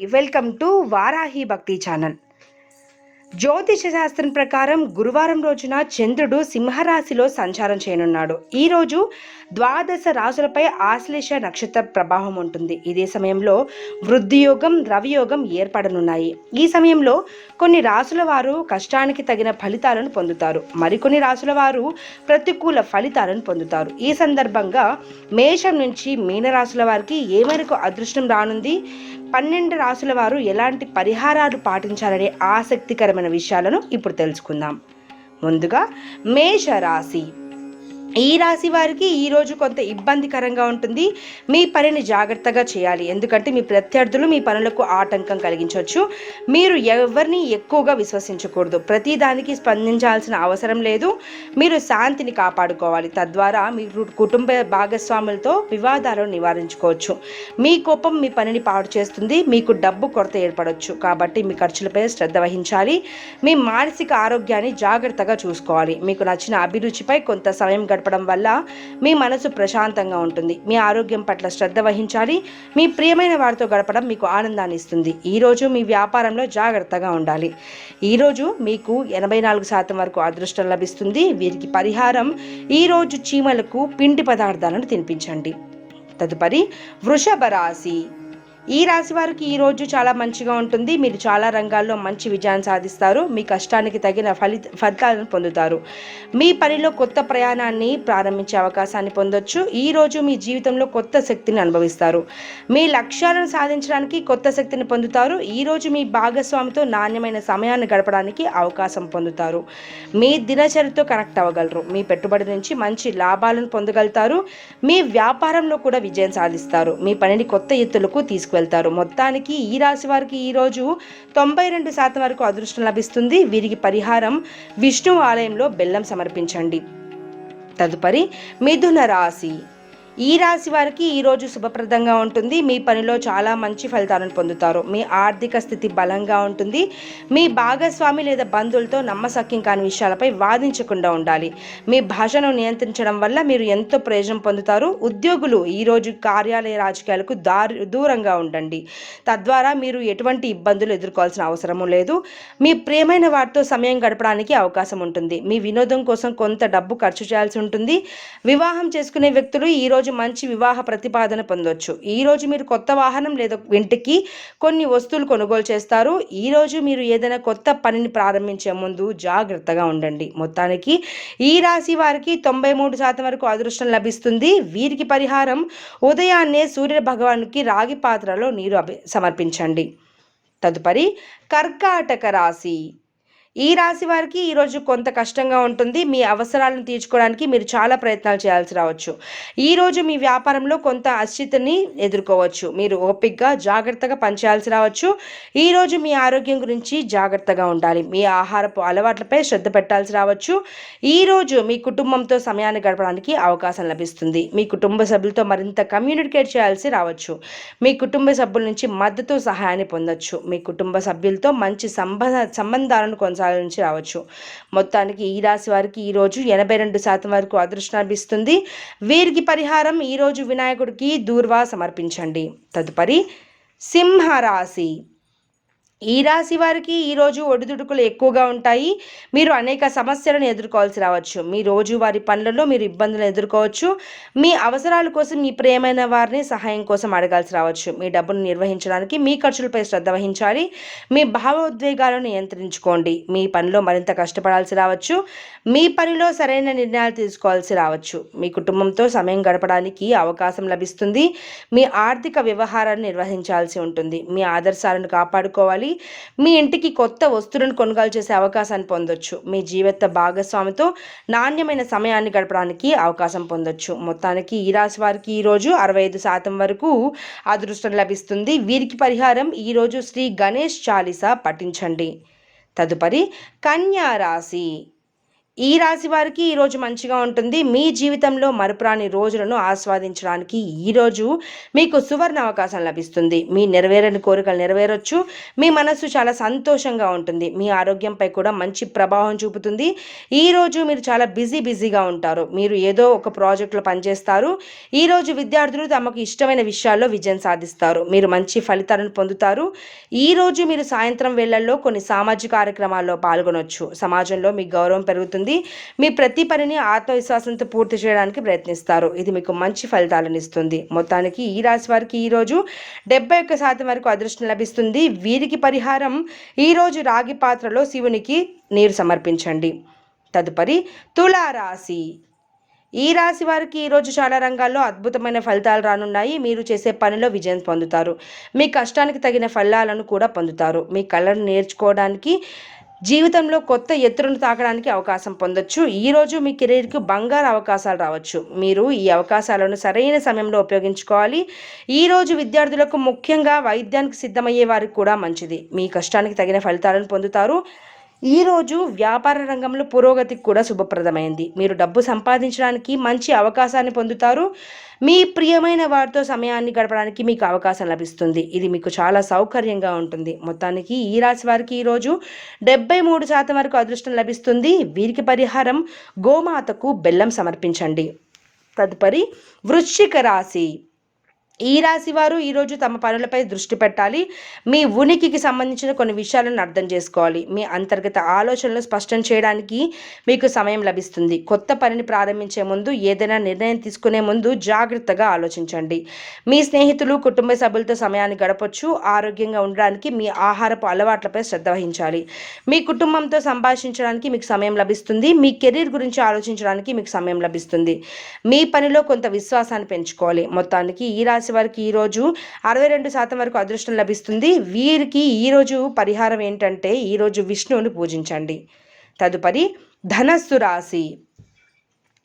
Welcome to Varahi భక్తి channel. జ్యోతిష శాస్త్రం ప్రకారం గురువారం రోజున చంద్రుడు సింహరాశిలో సంచారం చేయనున్నాడు. ఈరోజు ద్వాదశ రాశులపై ఆశ్లేష నక్షత్ర ప్రభావం ఉంటుంది. ఇదే సమయంలో వృద్ధియోగం రవియోగం ఏర్పడనున్నాయి. ఈ సమయంలో కొన్ని రాసుల వారు కష్టానికి తగిన ఫలితాలను పొందుతారు. మరికొన్ని రాసుల వారు ప్రతికూల ఫలితాలను పొందుతారు. ఈ సందర్భంగా మేషం నుంచి మీనరాశుల వారికి ఏ మేరకు అదృష్టం రానుంది? పన్నెండు రాసుల వారు ఎలాంటి పరిహారాలు పాటించాలనే ఆసక్తికరమైన విషయాలను ఇప్పుడు తెలుసుకుందాం. ముందుగా మేషరాశి. ఈ రాశి వారికి ఈరోజు కొంత ఇబ్బందికరంగా ఉంటుంది. మీ పనిని జాగ్రత్తగా చేయాలి. ఎందుకంటే మీ ప్రత్యర్థులు మీ పనులకు ఆటంకం కలిగించవచ్చు మీరు ఎవరిని ఎక్కువగా విశ్వసించకూడదు. ప్రతి దానికి స్పందించాల్సిన అవసరం లేదు. మీరు శాంతిని కాపాడుకోవాలి. తద్వారా మీ కుటుంబ భాగస్వాములతో వివాదాలను నివారించుకోవచ్చు. మీ కోపం మీ పనిని పాడు చేస్తుంది. మీకు డబ్బు కొరత ఏర్పడవచ్చు కాబట్టి మీ ఖర్చులపై శ్రద్ధ వహించాలి. మీ మానసిక ఆరోగ్యాన్ని జాగ్రత్తగా చూసుకోవాలి. మీకు నచ్చిన అభిరుచిపై కొంత సమయం గడపడం వల్ల మీ మనసు ప్రశాంతంగా ఉంటుంది. మీ ఆరోగ్యం పట్ల శ్రద్ధ వహించాలి. మీ ప్రియమైన వారితో గడపడం మీకు ఆనందాన్ని ఇస్తుంది. ఈరోజు మీ వ్యాపారంలో జాగ్రత్తగా ఉండాలి. ఈరోజు మీకు ఎనభై నాలుగు శాతం వరకు అదృష్టం లభిస్తుంది. వీరికి పరిహారం ఈరోజు చీమలకు పిండి పదార్థాలను తినిపించండి. తదుపరి వృషభ రాశి. ఈ రాశి వారికి ఈ రోజు చాలా మంచిగా ఉంటుంది. మీరు చాలా రంగాల్లో మంచి విజయాన్ని సాధిస్తారు. మీ కష్టానికి తగిన ఫలిత ఫలితాలను పొందుతారు. మీ పనిలో కొత్త ప్రయాణాన్ని ప్రారంభించే అవకాశాన్ని పొందొచ్చు. ఈ రోజు మీ జీవితంలో కొత్త శక్తిని అనుభవిస్తారు. మీ లక్ష్యాలను సాధించడానికి కొత్త శక్తిని పొందుతారు. ఈ రోజు మీ భాగస్వామితో నాణ్యమైన సమయాన్ని గడపడానికి అవకాశం పొందుతారు. మీ దినచర్యతో కనెక్ట్ అవ్వగలరు. మీ పెట్టుబడి నుంచి మంచి లాభాలను పొందగలుగుతారు. మీ వ్యాపారంలో కూడా విజయం సాధిస్తారు. మీ పనిని కొత్త ఎత్తులకు తీసుకువెళ్తారు మొత్తానికి ఈ రాశి వారికి ఈరోజు తొంభై రెండు శాతం వరకు అదృష్టం లభిస్తుంది. వీరికి పరిహారం విష్ణు ఆలయంలో బెల్లం సమర్పించండి. తదుపరి మిథున రాశి. ఈ రాశి వారికి ఈరోజు శుభప్రదంగా ఉంటుంది. మీ పనిలో చాలా మంచి ఫలితాలను పొందుతారు. మీ ఆర్థిక స్థితి బలంగా ఉంటుంది. మీ భాగస్వామి లేదా బంధువులతో నమ్మసక్యం కాని విషయాలపై వాదించకుండా ఉండాలి. మీ భాషను నియంత్రించడం వల్ల మీరు ఎంతో ప్రయోజనం పొందుతారు. ఉద్యోగులు ఈరోజు కార్యాలయ రాజకీయాలకు దారి దూరంగా ఉండండి. తద్వారా మీరు ఎటువంటి ఇబ్బందులు ఎదుర్కోవాల్సిన అవసరము లేదు. మీ ప్రియమైన వారితో సమయం గడపడానికి అవకాశం ఉంటుంది. మీ వినోదం కోసం కొంత డబ్బు ఖర్చు చేయాల్సి ఉంటుంది. వివాహం చేసుకునే వ్యక్తులు ఈ రోజు మంచి వివాహ ప్రతిపాదన పొందొచ్చు. ఈ రోజు మీరు కొత్త వాహనం లేదా ఇంటికి కొన్ని వస్తువులు కొనుగోలు చేస్తారు. ఈ రోజు మీరు ఏదైనా కొత్త పనిని ప్రారంభించే ముందు జాగ్రత్తగా ఉండండి. మొత్తానికి ఈ రాశి వారికి తొంభై మూడు శాతం వరకు అదృష్టం లభిస్తుంది. వీరికి పరిహారం ఉదయాన్నే సూర్య భగవానుకి రాగి పాత్రలో నీరు అభి సమర్పించండి. తదుపరి కర్కాటక రాశి. ఈ రాశి వారికి ఈరోజు కొంత కష్టంగా ఉంటుంది. మీ అవసరాలను తీర్చుకోవడానికి మీరు చాలా ప్రయత్నాలు చేయాల్సి రావచ్చు. ఈరోజు మీ వ్యాపారంలో కొంత అశ్చితని ఎదుర్కోవచ్చు. మీరు ఓపిక్గా జాగ్రత్తగా పనిచేయాల్సి రావచ్చు. ఈరోజు మీ ఆరోగ్యం గురించి జాగ్రత్తగా ఉండాలి. మీ ఆహారపు అలవాట్లపై శ్రద్ధ పెట్టాల్సి రావచ్చు. ఈరోజు మీ కుటుంబంతో సమయాన్ని గడపడానికి అవకాశం లభిస్తుంది. మీ కుటుంబ సభ్యులతో మరింత కమ్యూనికేట్ చేయాల్సి రావచ్చు. మీ కుటుంబ సభ్యుల నుంచి మద్దతు సహాయాన్ని పొందొచ్చు. మీ కుటుంబ సభ్యులతో మంచి సంబంధ సంబంధాలను నుంచి రావచ్చు. మొత్తానికి ఈ రాశి వారికి ఈరోజు ఎనభై రెండు శాతం వరకు అదృష్టం లభిస్తుంది వీరికి పరిహారం ఈరోజు వినాయకుడికి దూర్వా సమర్పించండి. తదుపరి సింహరాశి. ఈ రాశి వారికి ఈరోజు ఒడిదుడుకులు ఎక్కువగా ఉంటాయి. మీరు అనేక సమస్యలను ఎదుర్కోవాల్సి రావచ్చు. మీ రోజువారి పనులలో మీరు ఇబ్బందులను ఎదుర్కోవచ్చు. మీ అవసరాల కోసం మీ ప్రియమైన వారిని సహాయం కోసం అడగాల్సి రావచ్చు. మీ డబ్బును నిర్వహించడానికి మీ ఖర్చులపై శ్రద్ధ వహించాలి. మీ భావోద్వేగాలను నియంత్రించుకోండి. మీ పనిలో మరింత కష్టపడాల్సి రావచ్చు. మీ పనిలో సరైన నిర్ణయాలు తీసుకోవాల్సి రావచ్చు. మీ కుటుంబంతో సమయం గడపడానికి అవకాశం లభిస్తుంది. మీ ఆర్థిక వ్యవహారాన్ని నిర్వహించాల్సి ఉంటుంది. మీ ఆదర్శాలను కాపాడుకోవాలి. మీ ఇంటికి కొత్త వస్తువులను కొనుగోలు చేసే అవకాశాన్ని పొందొచ్చు. మీ జీవిత భాగస్వామితో నాణ్యమైన సమయాన్ని గడపడానికి అవకాశం పొందొచ్చు. మొత్తానికి ఈ రాశి వారికి ఈరోజు అరవై ఐదు శాతం వరకు అదృష్టం లభిస్తుంది. వీరికి పరిహారం ఈరోజు శ్రీ గణేష్ చాలీసా పఠించండి. తదుపరి కన్యా రాశి. ఈ రాశి వారికి ఈరోజు మంచిగా ఉంటుంది. మీ జీవితంలో మరపురాని రోజులను ఆస్వాదించడానికి ఈరోజు మీకు సువర్ణ అవకాశం లభిస్తుంది. మీ నెరవేరని కోరికలు నెరవేరొచ్చు. మీ మనస్సు చాలా సంతోషంగా ఉంటుంది. మీ ఆరోగ్యంపై కూడా మంచి ప్రభావం చూపుతుంది. ఈరోజు మీరు చాలా బిజీ బిజీగా ఉంటారు. మీరు ఏదో ఒక ప్రాజెక్టులో పనిచేస్తారు. ఈరోజు విద్యార్థులు తమకు ఇష్టమైన విషయాల్లో విజయం సాధిస్తారు. మీరు మంచి ఫలితాలను పొందుతారు. ఈరోజు మీరు సాయంత్రం వేళల్లో కొన్ని సామాజిక కార్యక్రమాల్లో పాల్గొనవచ్చు సమాజంలో మీ గౌరవం పెరుగుతుంది. మీ ప్రతి పనిని ఆత్మవిశ్వాసంతో పూర్తి చేయడానికి ప్రయత్నిస్తారు. ఇది మీకు మంచి ఫలితాలను ఇస్తుంది మొత్తానికి ఈ రాశి వారికి ఈరోజు డెబ్బై ఒక్క శాతం వరకు అదృష్టం లభిస్తుంది. వీరికి పరిహారం ఈరోజు రాగి పాత్రలో శివునికి నీరు సమర్పించండి. తదుపరి తులారాశి. ఈ రాశి వారికి ఈరోజు చాలా రంగాల్లో అద్భుతమైన ఫలితాలు రానున్నాయి. మీరు చేసే పనిలో విజయం పొందుతారు. మీ కష్టానికి తగిన ఫలాలను కూడా పొందుతారు. మీ కళను నేర్చుకోవడానికి జీవితంలో కొత్త ఎత్తులను తాకడానికి అవకాశం పొందొచ్చు. ఈరోజు మీ కెరీర్కి బంగారు అవకాశాలు రావచ్చు. మీరు ఈ అవకాశాలను సరైన సమయంలో ఉపయోగించుకోవాలి. ఈరోజు విద్యార్థులకు ముఖ్యంగా వైద్యానికి సిద్ధమయ్యే వారికి కూడా మంచిది. మీ కష్టానికి తగిన ఫలితాలను పొందుతారు. ఈరోజు వ్యాపార రంగంలో పురోగతికి కూడా శుభప్రదమైంది. మీరు డబ్బు సంపాదించడానికి మంచి అవకాశాన్ని పొందుతారు. మీ ప్రియమైన వారితో సమయాన్ని గడపడానికి మీకు అవకాశం లభిస్తుంది. ఇది మీకు చాలా సౌకర్యంగా ఉంటుంది. మొత్తానికి ఈ రాశి వారికి ఈరోజు డెబ్బై మూడు శాతం వరకు అదృష్టం లభిస్తుంది. వీరికి పరిహారం గోమాతకు బెల్లం సమర్పించండి. తదుపరి వృశ్చిక రాశి. ఈ రాశి వారు ఈరోజు తమ పనులపై దృష్టి పెట్టాలి. మీ ఉనికికి సంబంధించిన కొన్ని విషయాలను అర్థం చేసుకోవాలి. మీ అంతర్గత ఆలోచనలు స్పష్టం చేయడానికి మీకు సమయం లభిస్తుంది. కొత్త పనిని ప్రారంభించే ముందు ఏదైనా నిర్ణయం తీసుకునే ముందు జాగ్రత్తగా ఆలోచించండి. మీ స్నేహితులు కుటుంబ సభ్యులతో సమయాన్ని గడపొచ్చు. ఆరోగ్యంగా ఉండడానికి మీ ఆహారపు అలవాట్లపై శ్రద్ధ వహించాలి. మీ కుటుంబంతో సంభాషించడానికి మీకు సమయం లభిస్తుంది. మీ కెరీర్ గురించి ఆలోచించడానికి మీకు సమయం లభిస్తుంది. మీ పనిలో కొంత విశ్వాసాన్ని పెంచుకోవాలి. మొత్తానికి ఈ రాశి వారికి ఈరోజు అరవై రెండు శాతం వరకు అదృష్టం లభిస్తుంది. వీరికి ఈరోజు పరిహారం ఏంటంటే ఈరోజు విష్ణువుని పూజించండి. తదుపరి ధనస్సు రాశి.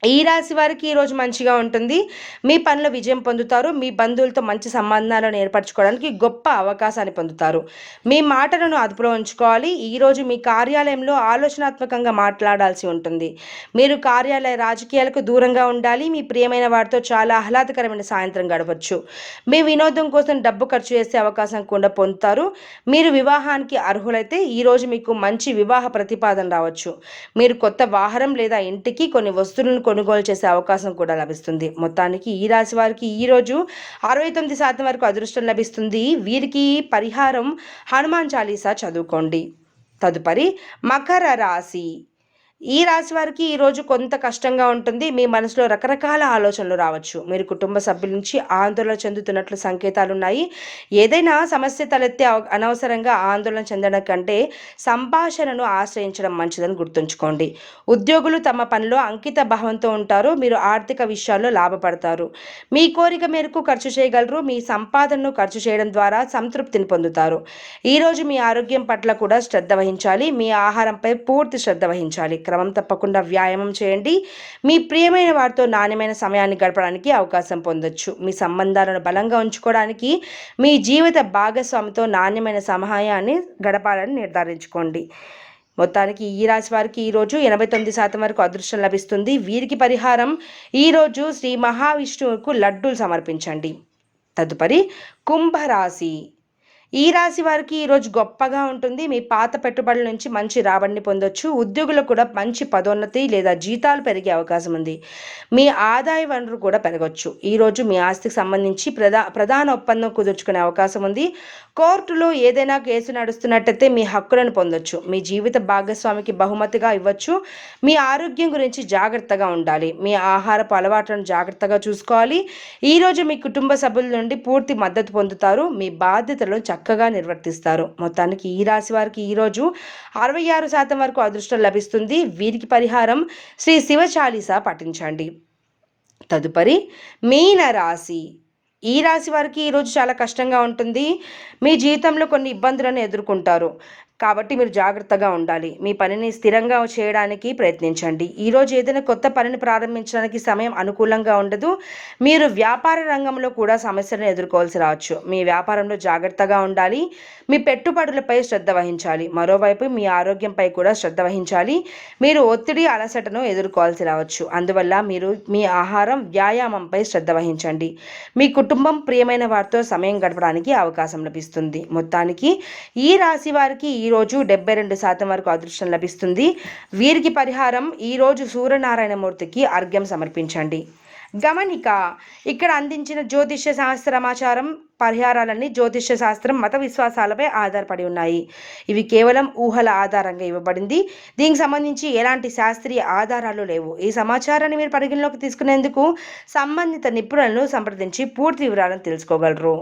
ఈ రాశి వారికి ఈరోజు మంచిగా ఉంటుంది. మీ పనిలో విజయం పొందుతారు. మీ బంధువులతో మంచి సంబంధాలను ఏర్పరచుకోవడానికి గొప్ప అవకాశాన్ని పొందుతారు. మీ మాటలను అదుపులో ఉంచుకోవాలి. ఈరోజు మీ కార్యాలయంలో ఆలోచనాత్మకంగా మాట్లాడాల్సి ఉంటుంది. మీరు కార్యాలయ రాజకీయాలకు దూరంగా ఉండాలి. మీ ప్రియమైన వారితో చాలా ఆహ్లాదకరమైన సాయంత్రం గడపచ్చు. మీ వినోదం కోసం డబ్బు ఖర్చు చేసే అవకాశం కూడా పొందుతారు. మీరు వివాహానికి అర్హులైతే ఈరోజు మీకు మంచి వివాహ ప్రతిపాదన రావచ్చు. మీరు కొత్త వాహనం లేదా ఇంటికి కొన్ని వస్తువులను కొనుగోలు చేసే అవకాశం కూడా లభిస్తుంది. మొత్తానికి ఈ రాశి వారికి ఈరోజు అరవై తొమ్మిది శాతం వరకు అదృష్టం లభిస్తుంది. వీరికి పరిహారం హనుమాన్ చాలీసా చదువుకోండి. తదుపరి మకర రాశి. ఈ రాశి వారికి ఈరోజు కొంత కష్టంగా ఉంటుంది. మీ మనసులో రకరకాల ఆలోచనలు రావచ్చు. మీరు కుటుంబ సభ్యుల నుంచి ఆందోళన చెందుతున్నట్లు సంకేతాలు ఉన్నాయి. ఏదైనా సమస్య తలెత్తే అనవసరంగా ఆందోళన చెందడం కంటే సంభాషణను ఆశ్రయించడం మంచిదని గుర్తుంచుకోండి. ఉద్యోగులు తమ పనిలో అంకిత భావంతో ఉంటారు. మీరు ఆర్థిక విషయాల్లో లాభపడతారు. మీ కోరిక మేరకు ఖర్చు చేయగలరు. మీ సంపాదనను ఖర్చు చేయడం ద్వారా సంతృప్తిని పొందుతారు. ఈరోజు మీ ఆరోగ్యం పట్ల కూడా శ్రద్ధ వహించాలి. మీ ఆహారంపై పూర్తి శ్రద్ధ వహించాలి. క్రమం తప్పకుండా వ్యాయామం చేయండి. మీ ప్రియమైన వారితో నాణ్యమైన సమయాన్ని గడపడానికి అవకాశం పొందొచ్చు. మీ సంబంధాలను బలంగా ఉంచుకోవడానికి మీ జీవిత భాగస్వామితో నాణ్యమైన సమయాన్ని గడపాలని నిర్ధారించుకోండి. మొత్తానికి ఈ రాశి వారికి ఈరోజు ఎనభై తొమ్మిది శాతం వరకు అదృష్టం లభిస్తుంది. వీరికి పరిహారం ఈరోజు శ్రీ మహావిష్ణువుకు లడ్డూలు సమర్పించండి. తదుపరి కుంభరాశి. ఈ రాశి వారికి ఈరోజు గొప్పగా ఉంటుంది. మీ పాత పెట్టుబడుల నుంచి మంచి రాబడిని పొందొచ్చు. ఉద్యోగులకు కూడా మంచి పదోన్నతి లేదా జీతాలు పెరిగే అవకాశం ఉంది. మీ ఆదాయ వనరు కూడా పెరగవచ్చు ఈరోజు మీ ఆస్తికి సంబంధించి ప్రధా ప్రధాన ఒప్పందం కుదుర్చుకునే అవకాశం ఉంది. కోర్టులో ఏదైనా కేసు నడుస్తున్నట్టయితే మీ హక్కులను పొందొచ్చు. మీ జీవిత భాగస్వామికి బహుమతిగా ఇవ్వచ్చు. మీ ఆరోగ్యం గురించి జాగ్రత్తగా ఉండాలి. మీ ఆహారపు అలవాట్లను జాగ్రత్తగా చూసుకోవాలి. ఈరోజు మీ కుటుంబ సభ్యుల నుండి పూర్తి మద్దతు పొందుతారు. మీ బాధ్యతలను చక్కగా నిర్వర్తిస్తారు. మొత్తానికి ఈ రాశి వారికి ఈరోజు అరవై ఆరు శాతం వరకు అదృష్టం లభిస్తుంది. వీరికి పరిహారం శ్రీ శివ చాలీసా పఠించండి. తదుపరి మీన రాశి. ఈ రాశి వారికి ఈరోజు చాలా కష్టంగా ఉంటుంది. మీ జీవితంలో కొన్ని ఇబ్బందులను ఎదుర్కొంటారు. కాబట్టి మీరు జాగ్రత్తగా ఉండాలి. మీ పనిని స్థిరంగా చేయడానికి ప్రయత్నించండి. ఈరోజు ఏదైనా కొత్త పనిని ప్రారంభించడానికి సమయం అనుకూలంగా ఉండదు. మీరు వ్యాపార రంగంలో కూడా సమస్యలను ఎదుర్కోవాల్సి రావచ్చు. మీ వ్యాపారంలో జాగ్రత్తగా ఉండాలి. మీ పెట్టుబడులపై శ్రద్ధ వహించాలి. మరోవైపు మీ ఆరోగ్యంపై కూడా శ్రద్ధ వహించాలి. మీరు ఒత్తిడి అలసటను ఎదుర్కోవాల్సి రావచ్చు. అందువల్ల మీరు మీ ఆహారం వ్యాయామంపై శ్రద్ధ వహించండి. మీ కుటుంబం ప్రియమైన వారితో సమయం గడపడానికి అవకాశం లభిస్తుంది. మొత్తానికి ఈ రాశి వారికి ఈ ఈరోజు డెబ్బై రెండు శాతం వరకు అదృష్టం లభిస్తుంది. వీరికి పరిహారం ఈరోజు సూర్యనారాయణమూర్తికి అర్ఘ్యం సమర్పించండి. గమనిక ఇక్కడ అందించిన జ్యోతిష్య శాస్త్ర సమాచారం పరిహారాలన్నీ జ్యోతిష్య శాస్త్రం మత విశ్వాసాలపై ఆధారపడి ఉన్నాయి. ఇవి కేవలం ఊహల ఆధారంగా ఇవ్వబడింది. దీనికి సంబంధించి ఎలాంటి శాస్త్రీయ ఆధారాలు లేవు. ఈ సమాచారాన్ని మీరు పరిగణలోకి తీసుకునేందుకు సంబంధిత నిపుణులను సంప్రదించి పూర్తి వివరాలను తెలుసుకోగలరు.